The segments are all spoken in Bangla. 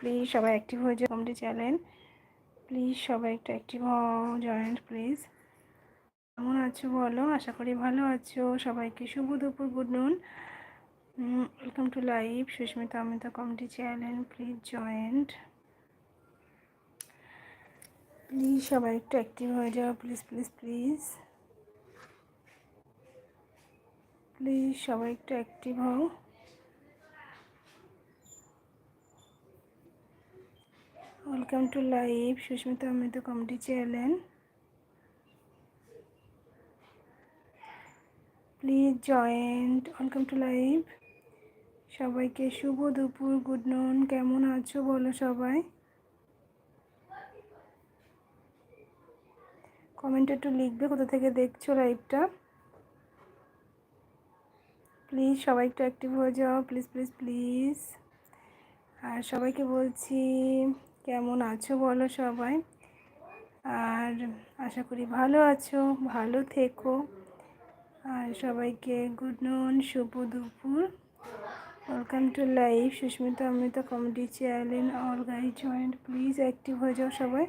প্লিজ সবাই অ্যাক্টিভ হয়ে যাও কমেডি চ্যানেল প্লিজ সবাই একটু অ্যাক্টিভ হও জয়েন্ট প্লিজ কেমন আছো বলো? আশা করি ভালো আছো। সবাইকে শুভ দুপুর good noon welcome to live Susmita Amita comedy channel please joint please সবাই একটু অ্যাক্টিভ হয়ে যাও প্লিজ প্লিজ প্লিজ প্লিজ সবাই একটু অ্যাক্টিভ হও। Welcome to live Susmita Amita comedy channel please joint welcome to live সবাইকে শুভ দুপুর গুড নুন কেমন আছো বলো সবাই? কমেন্টে একটু লিখবে কোথা থেকে দেখছ লাইভটা প্লিজ সবাই একটু অ্যাক্টিভ হয়ে যাও। প্লিজ প্লিজ প্লিজ আর সবাইকে বলছি কেমন আছো বলো সবাই? আর আশা করি ভালো আছো, ভালো থেকো। আর সবাইকে গুড নুন শুভ দুপুর। Welcome to live Susmita Amrita comedy channel all guy joint please active হয়ে যাও সবাই।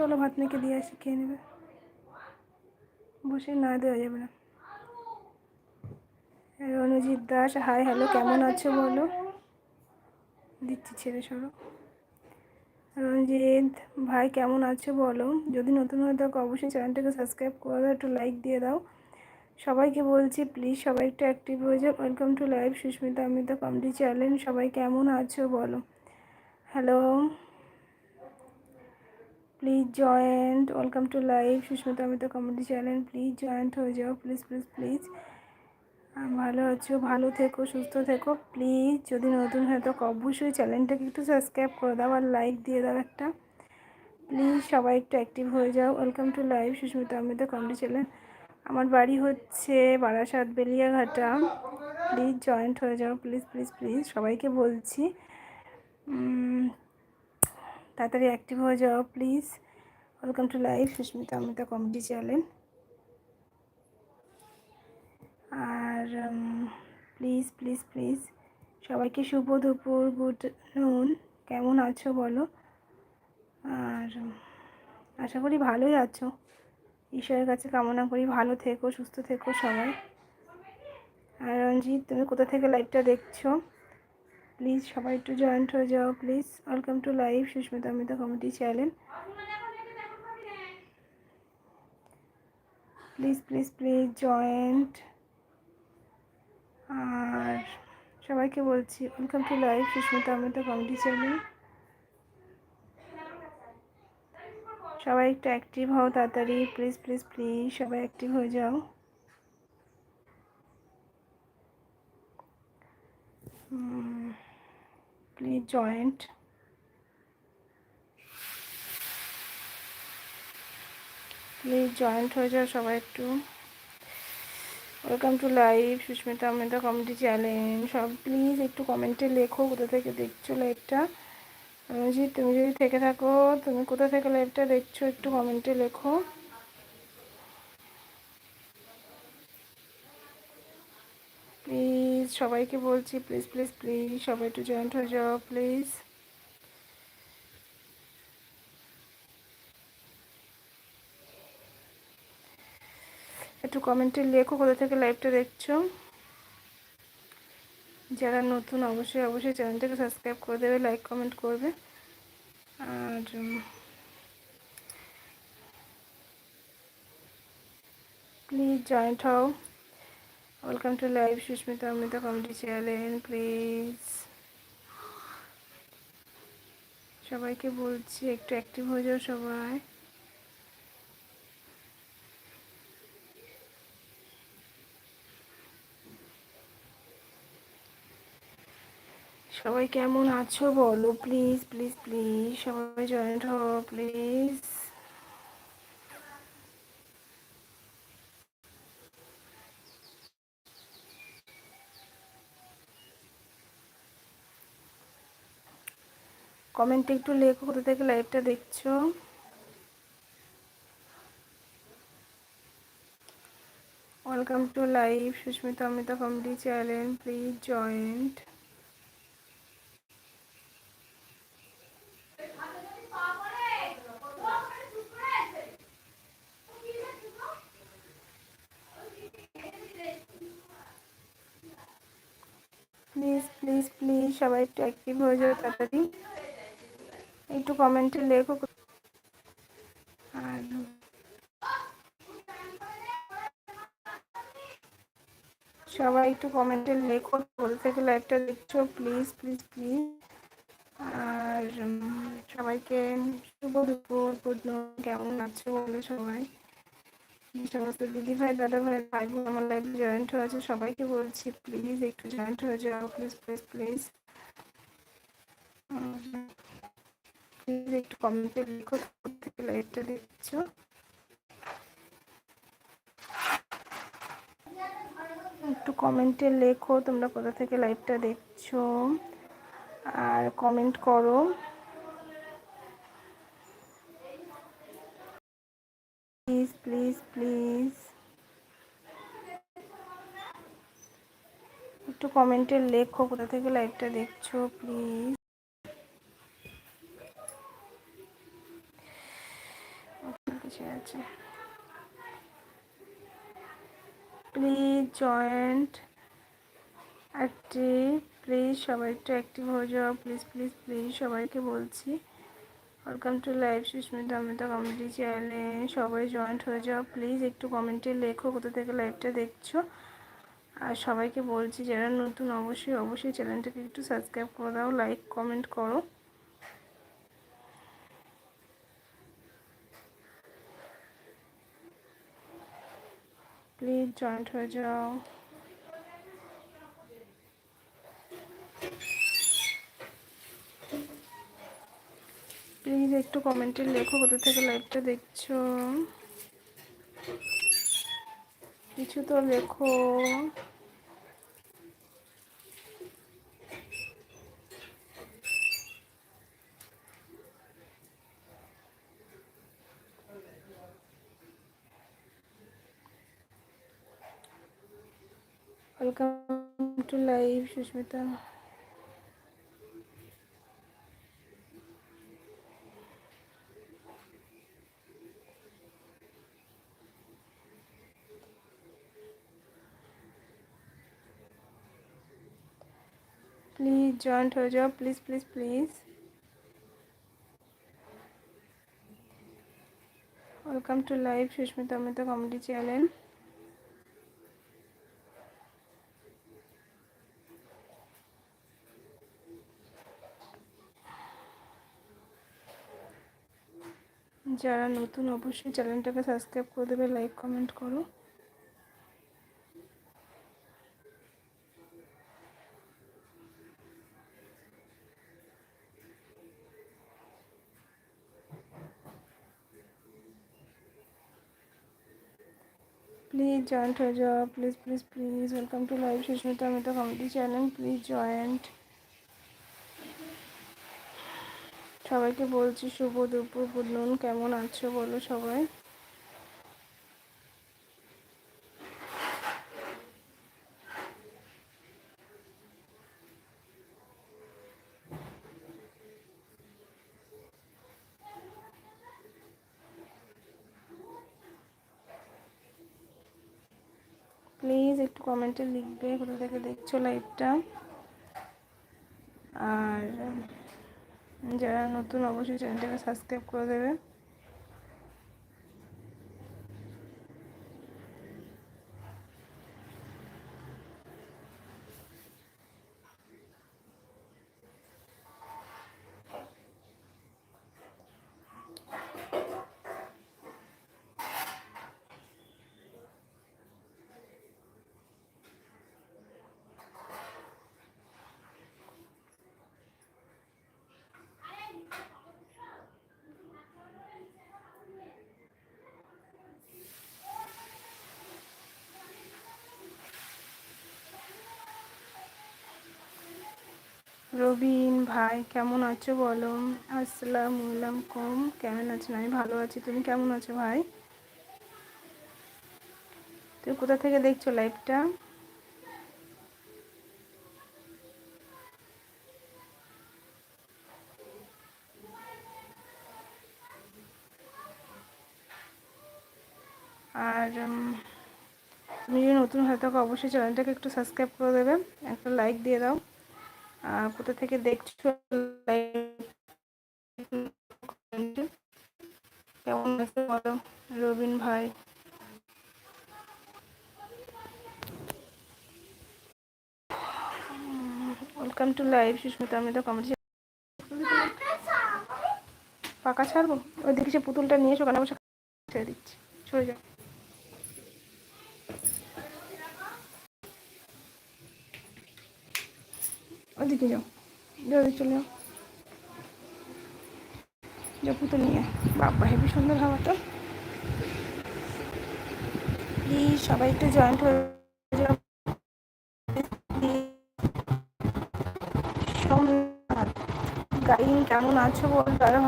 চলো ভাত মেখে দিয়ে আসি খেয়ে নেবে বসে না দেওয়া যাবে না রণজিৎ দাস হাই হ্যালো কেমন আছো বলো দিচ্ছি ছেড়ে সরো রঞ্জিত ভাই কেমন আছো বলো যদি নতুন হয়ে থাকো অবশ্যই চ্যানেলটাকে সাবস্ক্রাইব করে দাও একটু লাইক দিয়ে দাও সবাইকে বলছি প্লিজ সবাই একটু অ্যাক্টিভ হয়ে যাও welcome to live Susmita Amita comedy channel সবাই, কেমন আছো বলো? Hello please joint welcome to live Susmita Amita comedy channel please joint হয়ে যাও প্লিজ প্লিজ প্লিজ ভালো আছো, ভালো থেকো, সুস্থ থেকো। প্লিজ যদি নতুন হয়, তো অবশ্যই চ্যানেলটাকে একটু সাবস্ক্রাইব করে দাও আর লাইক দিয়ে দাও একটা। প্লিজ সবাই একটু অ্যাক্টিভ হয়ে যাও। Welcome to live Susmita Amita comedy channel আমার বাড়ি হচ্ছে বারাসাত বেলিয়াঘাটা। প্লিজ জয়েন্ট হয়ে যাও প্লিজ প্লিজ প্লিজ সবাইকে বলছি। তাড়াতাড়ি অ্যাক্টিভ হয়ে যাও please welcome to live Susmita Amita comedy channel R please please please সবাইকে শুভ দুপুর গুড নুন কেমন আছো বলো? আর আশা করি ভালোই আছো। ঈশ্বরের কাছে কামনা করি, ভালো থেকো, সুস্থ থেকো সবাই। আর রঞ্জিত, তুমি কোথা থেকে লাইভটা দেখছ? প্লিজ সবাই একটু জয়েন্ট হয়ে যাও, please. Welcome to live Susmita Amita comedy channel please please please joint আর সবাইকে বলছি welcome to live Susmita Amita comedy channel সবাই একটু অ্যাক্টিভ হও তাড়াতাড়ি প্লিজ প্লিজ প্লিজ সবাই অ্যাক্টিভ হয়ে যাও। প্লিজ জয়েন্ট প্লিজ জয়েন্ট হয়ে যাও সবাই একটু। Welcome to live Susmita Ahmeda comedy channel সব প্লিজ একটু কমেন্টে লেখো কোথা থেকে দেখছ লাইভটা রঞ্জিত, তুমি যদি থেকে থাকো, তুমি কোথা থেকে লাইভটা দেখছ একটু কমেন্টে লেখো প্লিজ সবাইকে বলছি প্লিজ প্লিজ প্লিজ সবাই একটু জয়েন্ট হয়ে যাও প্লিজ একটু কমেন্টে লেখো কোথা থেকে লাইভটা দেখছ। যারা নতুন, অবশ্যই অবশ্যই চ্যানেলটাকে সাবস্ক্রাইব করে দেবে লাইক কমেন্ট করবে। আর প্লিজ জয়েন্ট হও। Welcome to live Susmita Amita comedy channel please সবাইকে বলছি, একটু অ্যাক্টিভ হয়ে যাও সবাই। সবাই কেমন আছো বলো প্লিজ প্লিজ প্লিজ সবাই জয়েন্ট হও প্লিজ কমেন্টে একটু লেখো, কোথা থেকে লাইভটা দেখছ? Welcome to live Susmita Amita comedy channel please joint please please please সবাই একটু অ্যাক্টিভ হয়ে যাবে তাড়াতাড়ি। একটু কমেন্টে লেখো। আর সবাই একটু কমেন্টে লেখো বল থেকে লাইভটা দেখছ প্লিজ প্লিজ প্লিজ আর সবাইকে শুভ দুপুর, গুড কেমন আছো বলো সবাই? সমস্ত দিদি ভাই দাদা ভাই ভাই বোন আমার লাইফে জয়েন্ট হয়েছে, সবাইকে বলছি প্লিজ একটু জয়েন্ট হয়ে যাও প্লিজ প্লিজ প্লিজ প্লিজ একটু কমেন্টে লিখো থেকে লাইভটা দেখছ একটু কমেন্টে লেখো তোমরা কোথা থেকে লাইভটা দেখছ। আর কমেন্ট করো। Please please please. একটু কমেন্টে লেখো কোথা থেকে লাইভটা দেখছ, প্লিজ। কিছু আছে। প্লিজ জয়েন্ট অ্যাক্টিভ প্লিজ সবাই একটু অ্যাক্টিভ হয়ে যাও। প্লিজ প্লিজ প্লিজ সবাইকে বলছি welcome to live Susmita Amita comedy চ্যানেলে সবাই জয়েন্ট হয়ে যাও। প্লিজ একটু কমেন্টে লেখো কোথা থেকে লাইভটা দেখছ। আর সবাইকে বলছি, যারা নতুন অবশ্যই অবশ্যই চ্যানেলটাকে একটু সাবস্ক্রাইব করে দাও লাইক কমেন্ট করো। প্লিজ জয়েন্ট হয়ে যাও প্লিজ একটু কমেন্টে লেখো কোথা থেকে লাইভটা দেখছ। কিছু তো লেখো welcome live Susmita please joint হয়ে যাও please please please welcome to live Susmita Amita comedy channel যারা নতুন, অবশ্যই চ্যানেলটাকে সাবস্ক্রাইব করে দেবে, লাইক, কমেন্ট করো। প্লিজ জয়েন্ট হয়ে যাও please please please welcome to live Susmita Amita comedy channel please joint সবাইকে বলছি শুভ দুপুর বুদনুন কেমন আছো বলো সবাই? প্লিজ একটু কমেন্টে লিখবে, কোথা থেকে দেখছ লাইভটা আর যারা নতুন অবশ্যই চ্যানেলটাকে সাবস্ক্রাইব করে দেবে রবিন ভাই, কেমন আছো বলো? আসসালামু আলাইকুম। কেমন আছেন? আমি ভালো আছি। তুমি কেমন আছো ভাই? তুমি কোথা থেকে দেখছ লাইভটা? আর তুমি যদি নতুন হয়ে থাকো, অবশ্যই চ্যানেলটাকে একটু সাবস্ক্রাইব করে দেবে। একটা লাইক দিয়ে দাও। কোথা থেকে দেখছ? কেমন আছে বলো? রবিন ভাই। Welcome to live Susmita. আমি তো কমেডি পাকা ছাড়বো? ওই দেখি সে পুতুলটা নিয়ে এসো বসে ছেড়ে দিচ্ছি সরে যাও ওদিকে যাও। যাও চলে যাও। যাও, পুতুল নিয়ে বাবা হেবি সুন্দর হাওয়া তো। সবাই একটু জয়েন্ট হয়ে কেমন আছো বল? তারা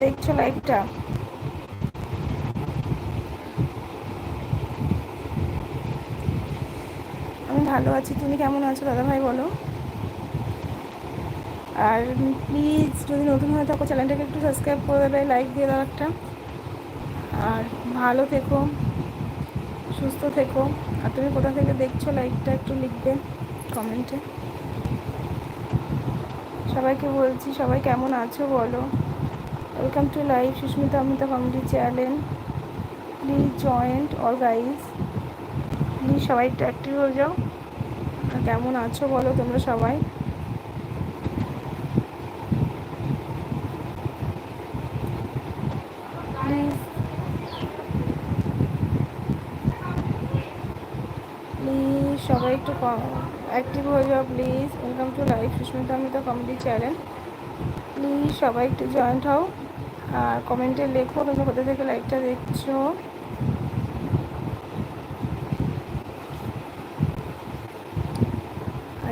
দেখছ লাইভটা ভালো আছি। তুমি কেমন আছো দাদা ভাই বলো? আর প্লিজ যদি নতুন হয়ে থাকো চ্যানেলটাকে একটু সাবস্ক্রাইব করে দেবে লাইক দিয়ে দাও একটা। আর ভালো থেকো, সুস্থ থেকো। আর তুমি কোথা থেকে দেখছ লাইকটা একটু লিখবে কমেন্টে সবাইকে বলছি, সবাই কেমন আছো, বলো? Welcome to live Susmita Amita comedy channel please joint all guys please সবাই একটু অ্যাক্টিভ হয়ে যাও। কেমন আছো বলো তোমরা সবাই? প্লিজ প্লিজ সবাই একটু অ্যাক্টিভ হয়ে যাও please welcome to live Susmita Amita comedy channel please সবাই একটু জয়েন্ট হও, আর কমেন্টে লেখো, তোমরা কোথা থেকে লাইভটা দেখছ।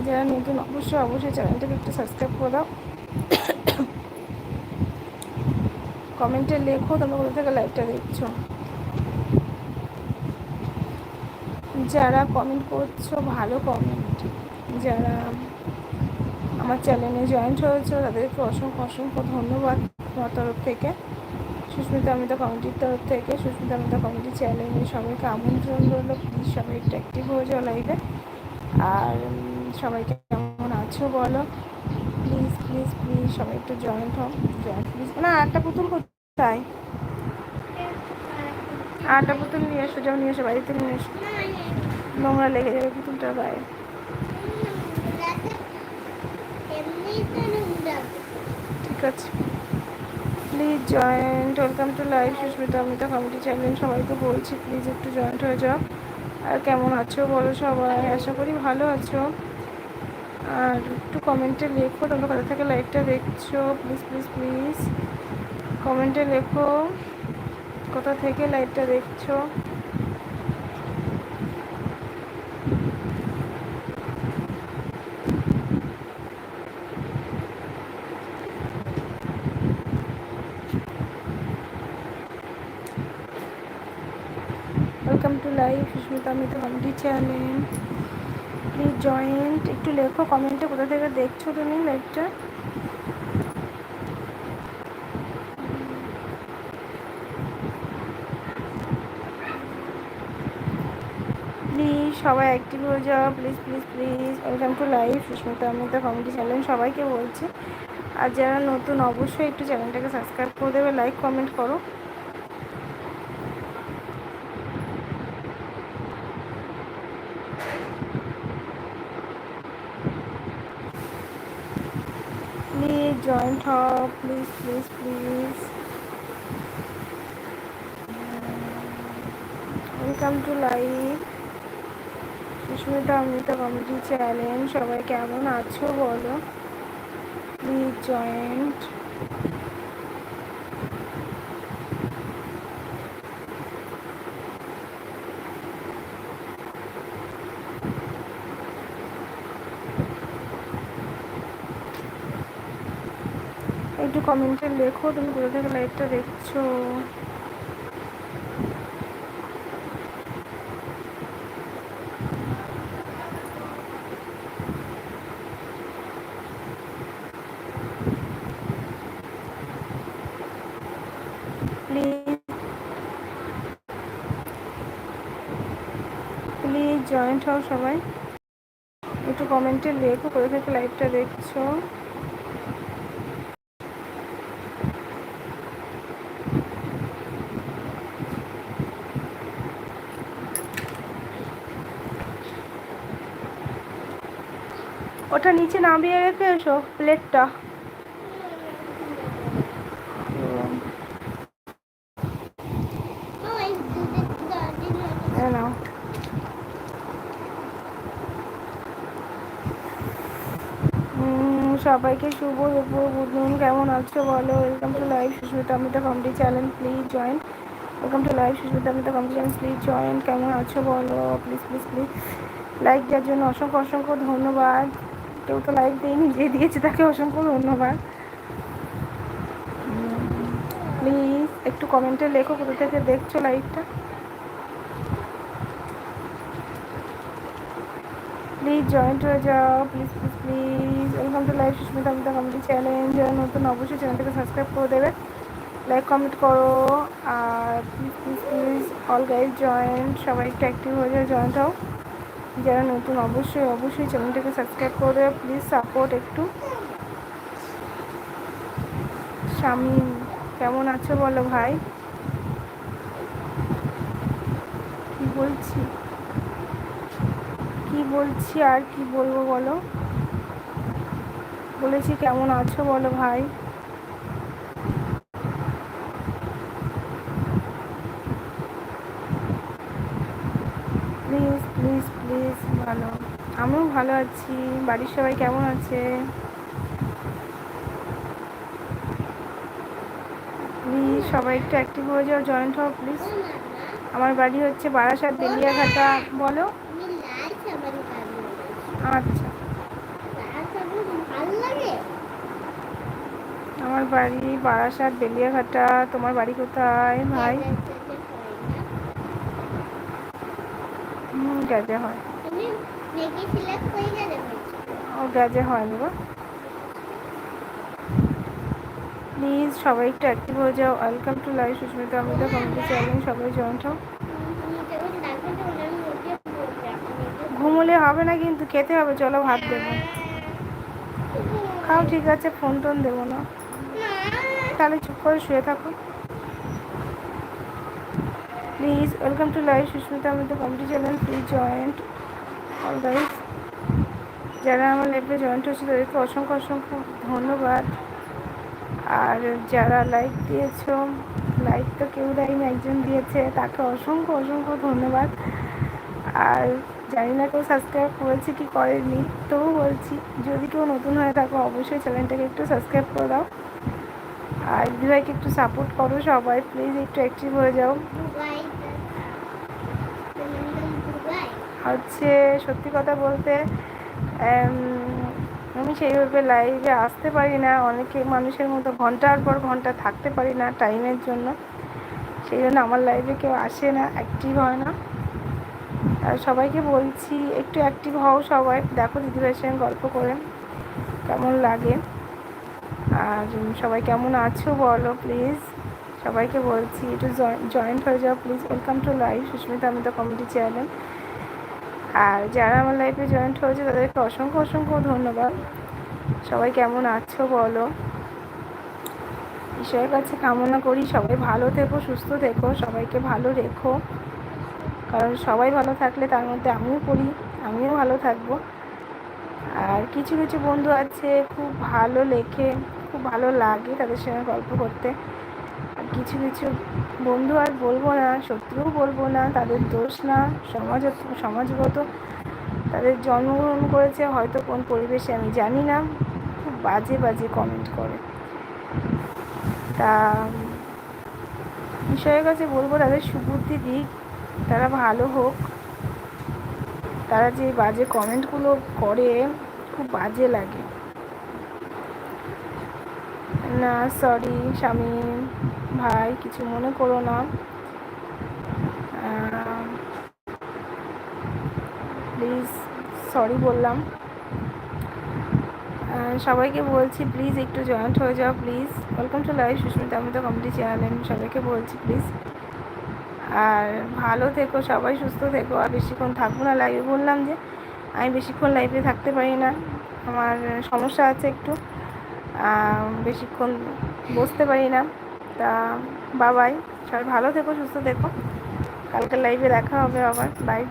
যারা নতুন, অবশ্যই অবশ্যই চ্যানেলটাকে একটু সাবস্ক্রাইব করে দাও। কমেন্টে লেখো তোমরা কোথা থেকে লাইভটা দেখছ। যারা কমেন্ট করছ, ভালো কমেন্ট যারা আমার চ্যানেলে জয়েন্ট হয়েছে, তাদেরকে অসংখ্য অসংখ্য ধন্যবাদ তোমার তরফ থেকে। সুস্মিতা অমিতা কমিটির তরফ থেকে, সুস্মিতা অমিতা কমিটির চ্যানেলে সবাইকে আমন্ত্রণ রইল। প্লিজ সবাই একটু অ্যাক্টিভ হয়ে যাও লাইভে আর সবাইকে কেমন আছো বলো? প্লিজ প্লিজ প্লিজ সবাই একটু জয়েন্ট হও জয়েন্ট প্লিজ না একটা পুতুল কোথায়? আটটা পুতুল নিয়ে এসো, যাও নিয়ে এসো, বাড়িতে নিয়ে এসো। নোংরা লেগে যাবে পুতুলটার গায়ে। ঠিক আছে। Please joint welcome to live Susmita Amita committee channel সবাইকে বলছি প্লিজ একটু জয়েন্ট হয়ে যাও। আর কেমন আছো বলো সবাই? আশা করি ভালো আছো। আর একটু কমেন্টে লেখো, তোমরা কোথা থেকে লাইভটা দেখছ? প্লিজ প্লিজ প্লিজ কমেন্টে লেখো, কোথা থেকে লাইভটা দেখছ? Welcome to live Susmita Mita comedy channel please joint একটু লেখো কমেন্টে কোথা থেকে দেখছ তুমি লাইভটা প্লিজ সবাই অ্যাক্টিভ হয়ে যাও। Please please please welcome to live Susmita Mita comedy channel সবাইকে বলছি। আর যারা নতুন, অবশ্যই একটু চ্যানেলটাকে সাবস্ক্রাইব করে দেবে লাইক কমেন্ট করো। Joint please please please welcome to live Susmita Amrita committee channel সবাই কেমন আছো বলো? প্লিজ জয়েন্ট একটু কমেন্টে লেখো, তুমি কোথা থেকে লাইভটা দেখছ? প্লিজ জয়েন্ট হও সবাই। একটু কমেন্টে লেখো, কোথা থেকে লাইভটা দেখছ? ওটা নিচে নামিয়ে রেখে এসো প্লেটটা সবাইকে শুভ দুপুর বুধুন। কেমন আছো বলো? Welcome to live Susmita Amita comedy channel please join welcome to live Susmita Amita comedy channel please join কেমন আছো বলো? প্লিজ প্লিজ প্লিজ লাইক দেওয়ার জন্য অসংখ্য অসংখ্য ধন্যবাদ। কেউ তো লাইক দেয়নি, যে দিয়েছে তাকে অসংখ্য ধন্যবাদ। প্লিজ একটু কমেন্টে লেখো কোথা থেকে দেখছ লাইভটা প্লিজ জয়েন্ট হয়ে যাও please please please welcome to live Susmita Amita comedy channel নতুন, অবশ্যই চ্যানেলটাকে সাবস্ক্রাইব করে দেবে। লাইক কমেন্ট করো। আর please please please all guys joint সবাই একটু অ্যাক্টিভ হয়ে যাও জয়েন্ট হও। যারা নতুন, অবশ্যই অবশ্যই চ্যানেলটাকে সাবস্ক্রাইব করে দেবে। প্লিজ সাপোর্ট একটু। স্বামী, কেমন আছো বলো ভাই? কি বলছি? কি বলছি আর কি বলব বলো? বলেছি কেমন আছো বলো ভাই প্লিজ প্লিজ প্লিজ ভালো আমিও ভালো আছি। বাড়ির সবাই কেমন আছে? প্লিজ সবাই একটু অ্যাক্টিভ হয়ে যাও জয়েন্ট হও প্লিজ আমার বাড়ি হচ্ছে বারাসাত বেলিয়াঘাটা, বলো? আচ্ছা। আমার বাড়ি বারাসাত বেলিয়াঘাটা, তোমার বাড়ি কোথায়, ভাই? হুম গ্যাজে হয়। ও গ্যাজে হয় গো। প্লিজ সবাই একটু অ্যাক্টিভ হয়ে যাও। Welcome to live Susmita Amita committee channel সবাই জয়েন্ট হও। ঘুমোলে হবে না কিন্তু, খেতে হবে, চলো ভাত দেবো। খাও, ঠিক আছে ফোন টোন দেবো না। তাহলে চুপ করে শুয়ে থাকো। Please welcome to live Susmita Amita committee channel please joint all guys যারা আমার লাইফে জয়েন্ট হয়েছে তাদেরকে অসংখ্য অসংখ্য ধন্যবাদ। আর যারা লাইক দিয়েছ লাইক তো কেউ দেয়নি, একজন দিয়েছে, তাকে অসংখ্য অসংখ্য ধন্যবাদ। আর জানি না কেউ সাবস্ক্রাইব করেছে কি করেনি তবু বলছি, যদি কেউ নতুন হয়ে থাকো, অবশ্যই চ্যানেলটাকে একটু সাবস্ক্রাইব করে দাও। আর দিদিভাইকে একটু সাপোর্ট করো সবাই প্লিজ একটু অ্যাক্টিভ হয়ে যাও। হচ্ছে সত্যি কথা বলতে আমি সেইভাবে লাইভে আসতে পারি না। অনেকে মানুষের মতো ঘণ্টার পর ঘণ্টা থাকতে পারি না টাইমের জন্য। সেই জন্য আমার লাইভে কেউ আসে না অ্যাক্টিভ হয় না। আর সবাইকে বলছি, একটু অ্যাক্টিভ হও সবাই। দেখো দিদিভাইয়ের সঙ্গে গল্প করে কেমন লাগে। আর সবাই কেমন আছো বলো প্লিজ সবাইকে বলছি, একটু জয়েন্ট হয়ে যাও please welcome to live Susmita Amita committee channel আর যারা আমার লাইফে জয়েন্ট হয়েছে, তাদেরকে অসংখ্য অসংখ্য ধন্যবাদ। সবাই কেমন আছো বলো? ঈশ্বরের কাছে কামনা করি, সবাই ভালো থেকো, সুস্থ থেকো, সবাইকে ভালো রেখো। কারণ সবাই ভালো থাকলে তার মধ্যে আমিও পড়ি, আমিও ভালো থাকব। আর কিছু কিছু বন্ধু আছে, খুব ভালো লেখে, খুব ভালো লাগে তাদের সঙ্গে গল্প করতে। কিছু কিছু বন্ধু আর বলব না, শত্রুও বলব না, তাদের দোষ না সমাজ সমাজগত তাদের জন্মগ্রহণ করেছে, হয়তো কোন পরিবেশে আমি জানি না, খুব বাজে বাজে কমেন্ট করে। তা, বিষয়ের কাছে বলব তাদের সুবুদ্ধি দিক, তারা ভালো হোক। তারা যে বাজে কমেন্টগুলো করে, খুব বাজে লাগে। না সরি স্বামী। ভাই, কিছু মনে করো না। প্লিজ সরি বললাম। সবাইকে বলছি প্লিজ একটু জয়েন্ট হয়ে যাও please welcome to live Susmita আমি তো কমেডি চ্যানেল সবাইকে বলছি প্লিজ আর ভালো থেকো, সবাই সুস্থ থেকো। আর বেশিক্ষণ থাকব না লাইভে বললাম যে, আমি বেশিক্ষণ লাইভে থাকতে পারি না। আমার সমস্যা আছে একটু। বেশিক্ষণ বসতে পারি না। তা বাবাই সবাই ভালো থেকো সুস্থ থেকো। কালকে লাইভে দেখা হবে আবার। বাই